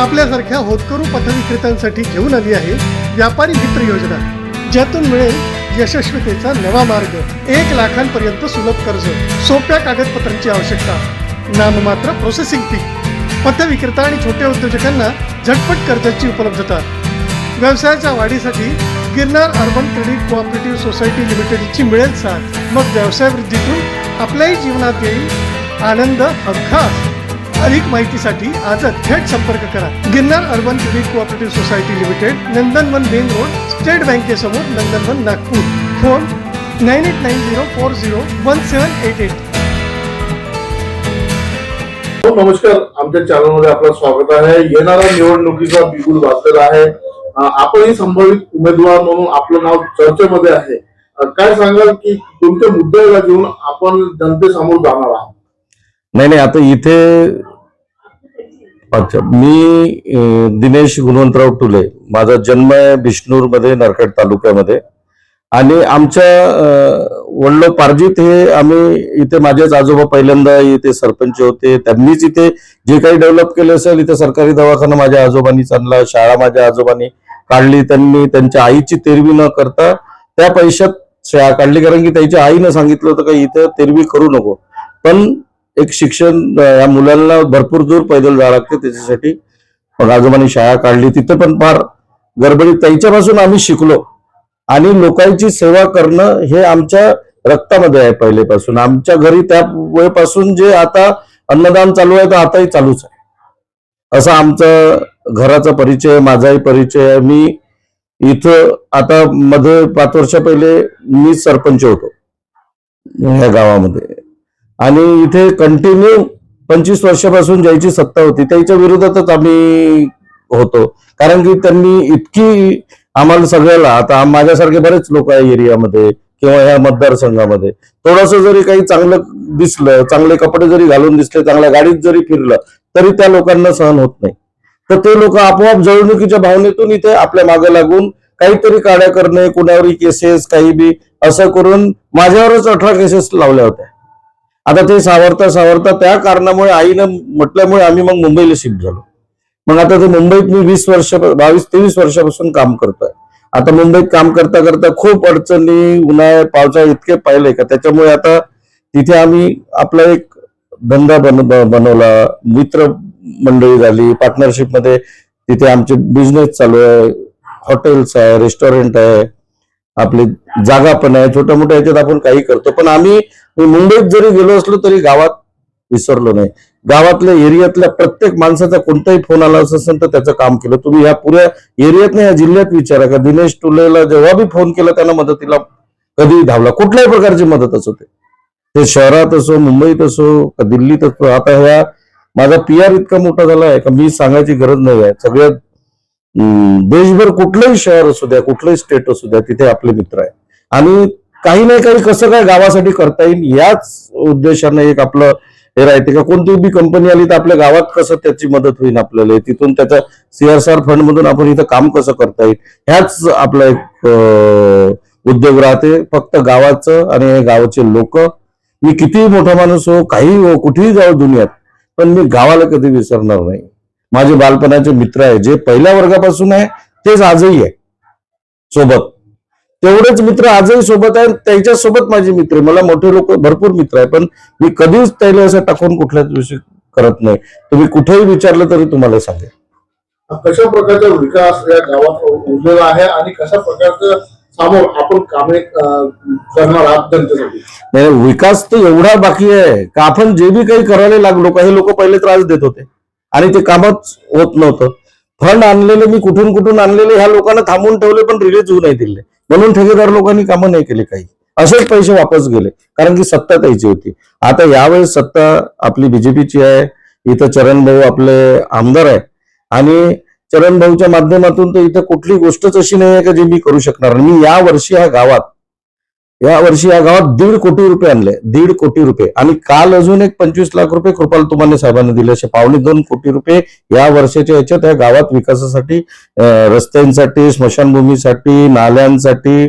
आपल्यासारख्या होतकरू पथविक्रेत्यांसाठी घेऊन आली आहे व्यापारी मित्र योजना ज्यातून मिळेल यशस्वीतेचा नवा मार्ग एक लाखांपर्यंत सुलभ कर्ज सोप्या कागदपत्रांची आवश्यकता. नाममात्र प्रोसेसिंग फी पथविक्रेता आणि छोट्या उद्योजकांना झटपट कर्जाची उपलब्धता. व्यवसायाच्या वाढीसाठी Girnar urban credit cooperative society लिमिटेडची मिळेल साथ. मग व्यवसाय वृद्धीतून आपल्याही जीवनात येईल आनंद हमखास अधिक माहितीसाठी आजच थेट संपर्क करा. Girnar urban credit cooperative society limited Nandanvan main road state बँकेसमोर Nandanvan Nagpur. Phone nine eight nine zero four zero one seven eight eight हो, नमस्कार. आमच्या चॅनलमध्ये आपलं स्वागत आहे. येणाऱ्या निवडणुकीचा बिगुल वाजलेला आहे. आपणही संभावित उमेदवार म्हणून आपलं नाव चर्चेमध्ये आहे. काय सांगाल की कोणत्या मुद्द्याला घेऊन आपण जनतेसमोर जाणार आहात? नाही नाही आता इथे अच्छा मी दिनेश गुणवंतराव टुले. माझा जन्म आहे बिष्णूरमध्ये नरखेड तालुक्यामध्ये. आणि आमच्या वडलो पारजित हे आम्ही इथे माझेच आजोबा पहिल्यांदा इथे सरपंच होते. त्यांनीच इथे जे काही डेव्हलप केले असेल इथे सरकारी दवाखाना माझ्या आजोबांनीच आणला शाळा माझ्या आजोबांनी काढली. त्यांनी त्यांच्या आईची तेरवी न करता त्या पैशात शाळा काढली. कारण की त्यांच्या आईनं सांगितलं होतं का इथं तेरवी करू नको. पण एक शिक्षण या मुलांना भरपूर दूर पैदल जावं लागते त्याच्यासाठी मग आजोबांनी शाळा काढली. तिथं पण फार गडबडी त्यांच्यापासून आम्ही शिकलो. आणि लोकांची सेवा करणं हे आमच्या रक्तामध्ये आहे पहिलेपासून. आमच्या घरी त्या वेळपासून जे आता अन्नदान चालू आहे तर आताही चालूच आहे. असा आमचा घराचा परिचय माझाही परिचय आहे. मी इथं आता मध्ये पाच वर्षा पहिले मी सरपंच होतो. या गावामध्ये. आणि इथे कंटिन्यू पंचवीस वर्षापासून ज्याची सत्ता होती त्याच्या विरोधातच आम्ही होतो. कारण की त्यांनी इतकी आम्हाला सगळ्याला आता माझ्यासारखे बरेच लोक आहे एरियामध्ये किंवा या मतदारसंघामध्ये. थोडस जरी काही चांगलं दिसलं चांगले कपडे जरी घालून दिसले चांगल्या गाडीत जरी फिरलं तरी त्या लोकांना सहन होत नाही. तर ते लोक आपोआप जळणुकीच्या भावनेतून इथे आपल्या मागे लागून काहीतरी काड्या करणे कुणावरही केसेस काही बी असं करून माझ्यावरच अठरा केसेस लावल्या होत्या. आता ते सावरता सावरता त्या कारणामुळे आईनं म्हटल्यामुळे आम्ही मग मुंबईला शिफ्ट झालो. मग आता ते मुंबईत मी वीस वर्ष बावीस तेवीस वर्षापासून काम करतोय. आता मुंबईत काम करता करता खूप अडचणी उन्हाळ्यात पावसाळ्यात इतके पाहिले का त्याच्यामुळे आता तिथे आम्ही आपला एक धंदा बन बनवला. मित्र मंडळी झाली पार्टनरशिपमध्ये तिथे आमचे बिझनेस चालू आहे. हॉटेल्स आहे रेस्टॉरंट आहे. आपली जागा पण आहे छोट्या मोठ्या याच्यात आपण काही करतो. पण आम्ही मुंबईत जरी गेलो असलो तरी गावात विसरलो नाही. गावातल्या एरियातल्या प्रत्येक माणसाचा कोणताही फोन आला असेल तर त्याचं काम केलं. तुम्ही या पुऱ्या एरियात नाही या जिल्ह्यात विचारा का? दिनेश टुलेला जेव्हा बी फोन केला त्यांना मदतीला कधीही धावला. कुठल्याही प्रकारची मदत असो ते. शहरात असो मुंबईत असो का दिल्लीत असो आता ह्या माझा पी आर इतका मोठा झाला आहे का मी सांगायची गरज नाही आहे. सगळ्यात देशभर कुठलंही शहर असू द्या कुठलंही स्टेट असू द्या तिथे आपले मित्र आहे आणि काही नाही काही कसं काय गावासाठी करता येईल याच उद्देशाने एक आपलं हे राहते का कोणती बी कंपनी आली तर आपल्या गावात कसं त्याची मदत होईल आपल्याला? तिथून त्याचा सीआरसीआर फंड मधून आपण इथं काम कसं करता येईल? ह्याच आपला एक उद्योग राहते. फक्त गावाचं आणि गावाचे लोक मी कितीही मोठा माणूस हो काही हो कुठेही जाऊ दुनियात पण मी गावाला कधी विसरणार नाही. माझे बालपणाचे मित्र आहे जे पहिल्या वर्गापासून आहे तेच आजही आहे. सोबत. तेवढेच मित्र आजही सोबत आहेत त्याच्या सोबत माझे मित्र आहे. मला मोठे लोक भरपूर मित्र आहे पण मी कधीच त्याला असं टाकून कुठल्याच विषयी करत नाही. तुम्ही कुठेही विचारलं तरी तुम्हाला सांगेल कशा प्रकारचा विकास या गावात उरलेला आहे आणि कशा प्रकारचं समोर आपण कामे करणार आहात नाही विकास तर एवढा बाकी आहे. का आपण जे बी काही करायला लागलो काही लोक पहिले त्रास देत होते. आणि ते कामच होत नव्हतं. फंड आणलेले मी कुठून कुठून आणलेले ह्या लोकांना थांबून ठेवले पण रिलीज होऊ नाही दिले. म्हणून ठेकेदार लोकांनी कामं नाही केले काही. असेच पैसे वापस गेले कारण की सत्ता त्याची होती. आता यावेळेस सत्ता आपली बीजेपीची आहे इथं चरण भाऊ आपले आमदार आहे आणि चरण भाऊच्या माध्यमातून तर इथं कुठली गोष्टच अशी नाही आहे का जी मी करू शकणार. मी या वर्षी ह्या गावात या वर्षी या गावात दीड कोटी रुपये आणले. दीड कोटी रुपये. आणि काल अजून एक पंचवीस लाख रुपये कृपाल तुमाने साहेबांनी दिले असे पावणे दोन कोटी रुपये या वर्षाच्या याच्यात या गावात विकासासाठी रस्त्यांसाठी स्मशानभूमीसाठी नाल्यांसाठी.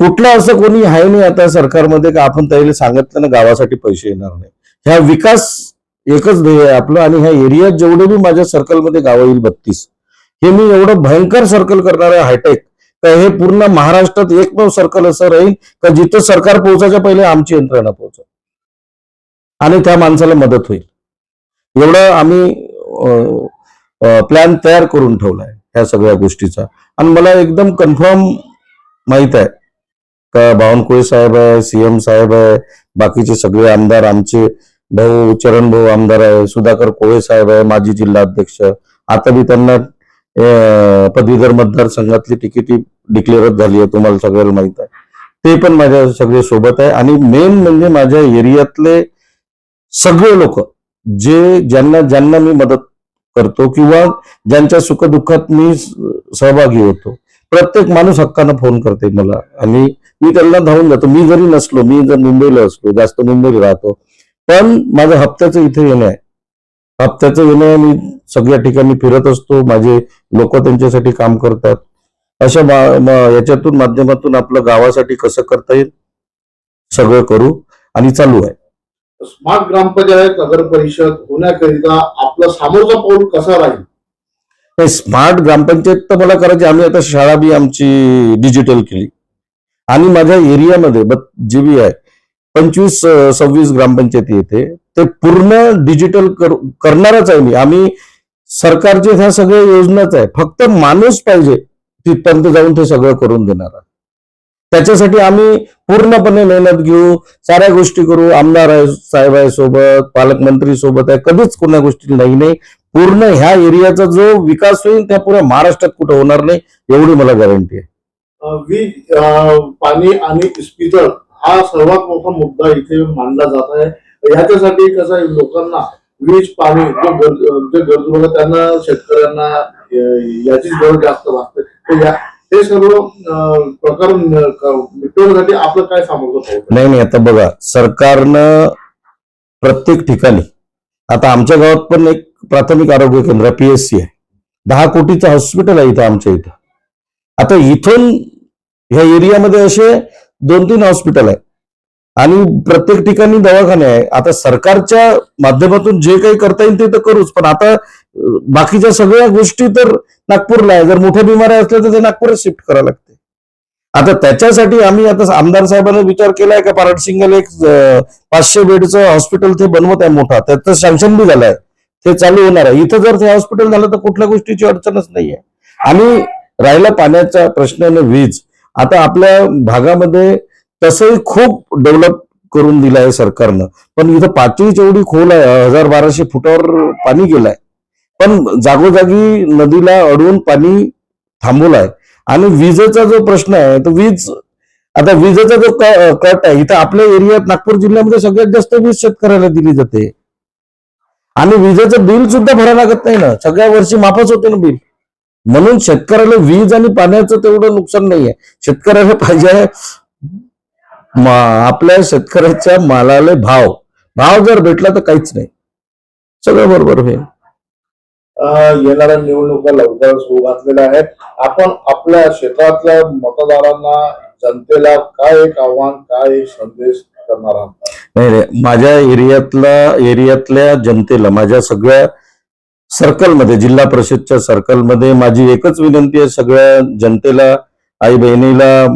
कुठलं असं कोणी आहे नाही आता सरकारमध्ये का आपण त्याला सांगितलं ना गावासाठी पैसे येणार नाही. ह्या विकास एकच ध्येय आहे आपलं आणि ह्या एरियात जेवढे बी माझ्या सर्कलमध्ये गावं येईल बत्तीस. हे मी एवढं भयंकर सर्कल करणार आहे हायटेक तर हे पूर्ण महाराष्ट्रात एकमेव सर्कल असं राहील का जिथं सरकार पोहोचायच्या पहिले आमची यंत्रणा पोहोचल? आणि त्या माणसाला मदत होईल. एवढं आम्ही प्लॅन तयार करून ठेवलाय ह्या सगळ्या गोष्टीचा. आणि मला एकदम कन्फर्म माहीत आहे का बावनकुळे साहेब आहे सीएम साहेब आहे बाकीचे सगळे आमदार आमचे भाऊ चरण भाऊ आमदार आहे सुधाकर कोळे साहेब आहे माजी जिल्हा अध्यक्ष. आता बी त्यांना पदवीधर मतदारसंघातली तिकिटी डिक्लेअरच झाली आहे तुम्हाला सगळ्याला माहीत आहे. ते पण माझ्या सगळे सोबत आहे. आणि मेन म्हणजे माझ्या एरियातले सगळे लोक जे ज्यांना ज्यांना मी मदत करतो किंवा ज्यांच्या सुखदुःखात मी सहभागी होतो. प्रत्येक माणूस हक्कानं फोन करते मला. आणि मी त्यांना धावून जातो. मी जरी नसलो मी जर मुंबईला असलो जास्त मुंबईला राहतो पण माझं हप्त्याचं इथे येणं आहे. हप्त्याचं येणं आहे मी सगळ्या ठिकाणी फिरत असतो. माझे लोक त्यांच्यासाठी काम करतात. अशा याच्यातून माध्यमातून आपलं गावासाठी कसं करता येईल? सगळं करू आणि चालू आहे. स्मार्ट ग्रामपंचायत नगर परिषद होण्याकरिता आपला सामोरचा पाऊल कसा राहील? नाही स्मार्ट ग्रामपंचायत तर मला करायची आम्ही आता शाळा बी आमची डिजिटल केली. आणि माझ्या एरियामध्ये जे बी आहे पंचवीस सव्वीस ग्रामपंचायती येते ते पूर्ण डिजिटल करणारच आहे मी. आम्ही सरकारचे ह्या सगळ्या योजनाच आहे. फक्त माणूस पाहिजे. तिथपर्यंत जाऊन ते सगळं करून देणार त्याच्यासाठी आम्ही पूर्णपणे मेहनत घेऊ साऱ्या गोष्टी करू. आमदार आहे साहेब आहे सोबत पालकमंत्री सोबत आहे कधीच कोणत्या गोष्टी नाही नाही. पूर्ण ह्या एरियाचा जो विकास होईल त्या पुऱ्या महाराष्ट्रात कुठं होणार नाही एवढी मला गॅरंटी आहे. वीज पाणी आणि इस्पितळ हा सर्वात मोठा मुद्दा इथे मानला जात आहे. ह्याच्यासाठी कसं आहे लोकांना वीज पाणी गरज- जे गरजू त्यांना शेतकऱ्यांना याचीच गरज जास्त भासते तर या- हे सर्व प्रकार मिटवण्यासाठी आपलं काय सामर्थ्य नाही नाही आता बघा सरकारनं प्रत्येक ठिकाणी आता आमच्या गावात पण एक प्राथमिक आरोग्य केंद्र पीएससी आहे. दहा कोटीचं हॉस्पिटल आहे इथं आमच्या इथं. आता इथून ह्या एरियामध्ये असे दोन तीन हॉस्पिटल आहे. आणि प्रत्येक ठिकाणी दवाखाने आहे. आता सरकारच्या माध्यमातून जे काही करता येईल ते तर करूच. पण आता बाकीच्या सगळ्या गोष्टी तर नागपूरला आहे. जर मोठ्या बिमाऱ्या असल्या तर ते नागपूरच शिफ्ट करावं लागते. आता त्याच्यासाठी आम्ही आता आमदार साहेबांनी विचार केलाय का पारड सिंगल एक पाचशे बेडचं हॉस्पिटल ते बनवत आहे मोठा. त्याचं सँक्शन बी झालंय. ते चालू होणार आहे. इथं जर ते हॉस्पिटल झालं तर कुठल्या गोष्टीची अडचणच नाहीये. आणि राहिला पाण्याचा प्रश्न आणि वीज. आता आपल्या भागामध्ये तसंही खूप डेव्हलप करून दिलं आहे सरकारनं. पण इथं पाचवी एवढी खोल आहे हजार बाराशे फुटावर पाणी गेलंय. पण जागोजागी नदीला अडवून पाणी थांबवलं आहे आणि विजेचा जो प्रश्न आहे तो वीज आता विजेचा जो कट आहे इथं आपल्या एरियात नागपूर जिल्ह्यामध्ये सगळ्यात जास्त वीज शेतकऱ्याला दिली जाते. आणि विजेचं बिल सुद्धा भरावं लागत नाही ना. सगळ्या वर्षी माफच होते ना बिल. म्हणून शेतकऱ्याला वीज आणि पाण्याचं तेवढं नुकसान नाहीये. शेतकऱ्याला पाहिजे आपल्या शेतकऱ्याच्या मालाला भाव. भाव जर भेटला तर काहीच नाही. सगळं बरोबर होईल. येणाऱ्या निवडणुका लवकरच होऊ घातलेल्या आहेत. आपण आपल्या क्षेत्रातल्या मतदारांना जनतेला काय एक आव्हान काय एक संदेश करणार आहात? नाही नाही. माझ्या एरियातला एरियातल्या जनतेला माझ्या सगळ्या सर्कलमध्ये जिल्हा परिषदच्या सर्कलमध्ये माझी एकच विनंती आहे सगळ्या जनतेला आई बहिणीला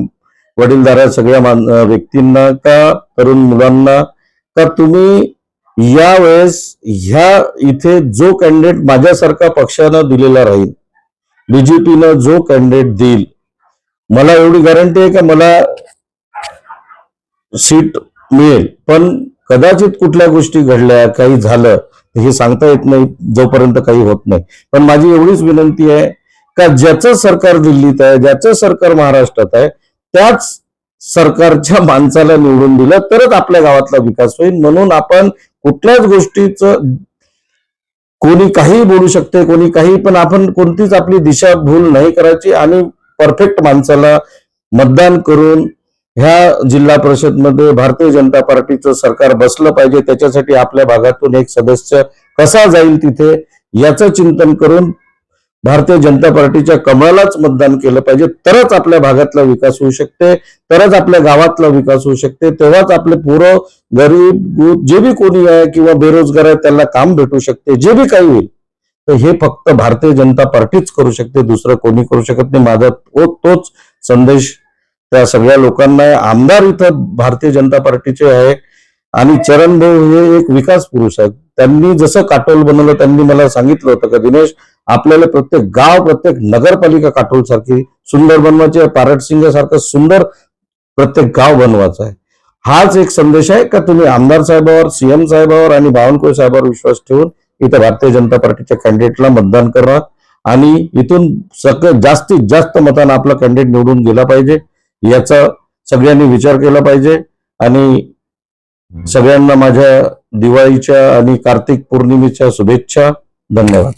वडीलधाऱ्या सगळ्या व्यक्तींना का तरुण मुलांना का तुम्ही यावेळेस ह्या इथे जो कॅन्डिडेट माझ्यासारखा पक्षानं दिलेला राहील बीजेपीनं जो कॅन्डिडेट देईल मला एवढी गॅरंटी आहे का मला सीट मिळेल? पण कदाचित कुठल्या गोष्टी घडल्या काही झालं हे सांगता येत नाही जोपर्यंत काही होत नाही. पण माझी एवढीच विनंती आहे का ज्याचं सरकार दिल्लीत आहे ज्याचं सरकार महाराष्ट्रात आहे त्याच सरकारच्या माणसाला निवडून दिलं तरच आपल्या गावातला विकास होईल. म्हणून आपण कुठल्याच गोष्टीचं कोणी काही बोलू शकते कोणी काही पण आपण कोणतीच आपली दिशा भूल नाही करायची आणि परफेक्ट माणसाला मतदान करून ह्या जिल्हा परिषदमध्ये भारतीय जनता पार्टीचं सरकार बसलं पाहिजे त्याच्यासाठी आपल्या भागातून एक सदस्य कसा जाईल तिथे याचं चिंतन करून भारतीय जनता पार्टीच्या कमळालाच मतदान केलं पाहिजे. तरच आपल्या भागातला विकास होऊ शकते तरच आपल्या गावातला विकास होऊ शकते. तेव्हाच आपले पोरं गरीब जे बी कोणी आहे किंवा बेरोजगार आहे त्यांना काम भेटू शकते जे बी काही होईल. तर हे फक्त भारतीय जनता पार्टीच करू शकते दुसरं कोणी करू शकत नाही. माझा तो तोच संदेश त्या सगळ्या लोकांना आमदार इथं भारतीय जनता पार्टीचे आहे. आणि चरण भाऊ हे एक विकास पुरुष आहेत. त्यांनी जसं काटोल बनवलं त्यांनी मला सांगितलं होतं का दिनेश आपल्याला प्रत्येक गाव प्रत्येक नगरपालिका काटोल सारखी सुंदर बनवायची आहे पारटसिंग सारखं सुंदर प्रत्येक गाव बनवायचं आहे. हाच एक संदेश आहे का तुम्ही आमदार साहेबावर सीएम साहेबावर आणि बावनकुळे साहेबावर विश्वास ठेवून इथं भारतीय जनता पार्टीच्या कॅन्डिडेटला मतदान करा आणि इथून सगळं जास्तीत जास्त मतानं आपला कॅन्डिडेट निवडून गेला पाहिजे. याचा सगळ्यांनी विचार केला पाहिजे आणि सगळ्यांना माझ्या दिवाळीच्या आणि कार्तिक पौर्णिमेच्या शुभेच्छा. धन्यवाद.